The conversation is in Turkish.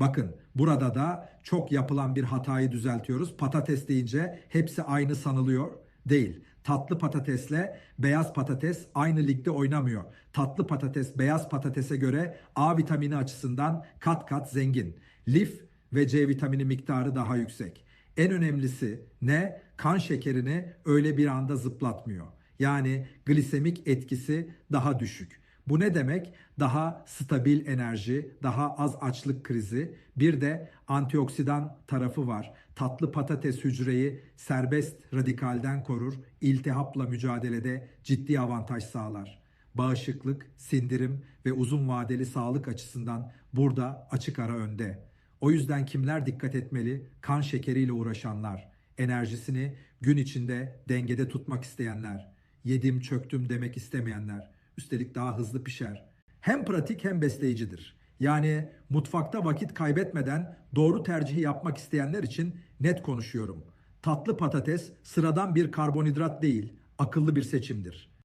Bakın burada da çok yapılan bir hatayı düzeltiyoruz. Patates deyince hepsi aynı sanılıyor. Değil. Tatlı patatesle beyaz patates aynı ligde oynamıyor. Tatlı patates beyaz patatese göre A vitamini açısından kat kat zengin. Lif ve C vitamini miktarı daha yüksek. En önemlisi ne? Kan şekerini öyle bir anda zıplatmıyor. Yani glisemik etkisi daha düşük. Bu ne demek? Daha stabil enerji, daha az açlık krizi, bir de antioksidan tarafı var. Tatlı patates hücreyi serbest radikalden korur, iltihapla mücadelede ciddi avantaj sağlar. Bağışıklık, sindirim ve uzun vadeli sağlık açısından burada açık ara önde. O yüzden kimler dikkat etmeli? Kan şekeriyle uğraşanlar, enerjisini gün içinde dengede tutmak isteyenler, yedim çöktüm demek istemeyenler, üstelik daha hızlı pişer. Hem pratik hem besleyicidir. Yani mutfakta vakit kaybetmeden doğru tercihi yapmak isteyenler için net konuşuyorum. Tatlı patates sıradan bir karbonhidrat değil, akıllı bir seçimdir.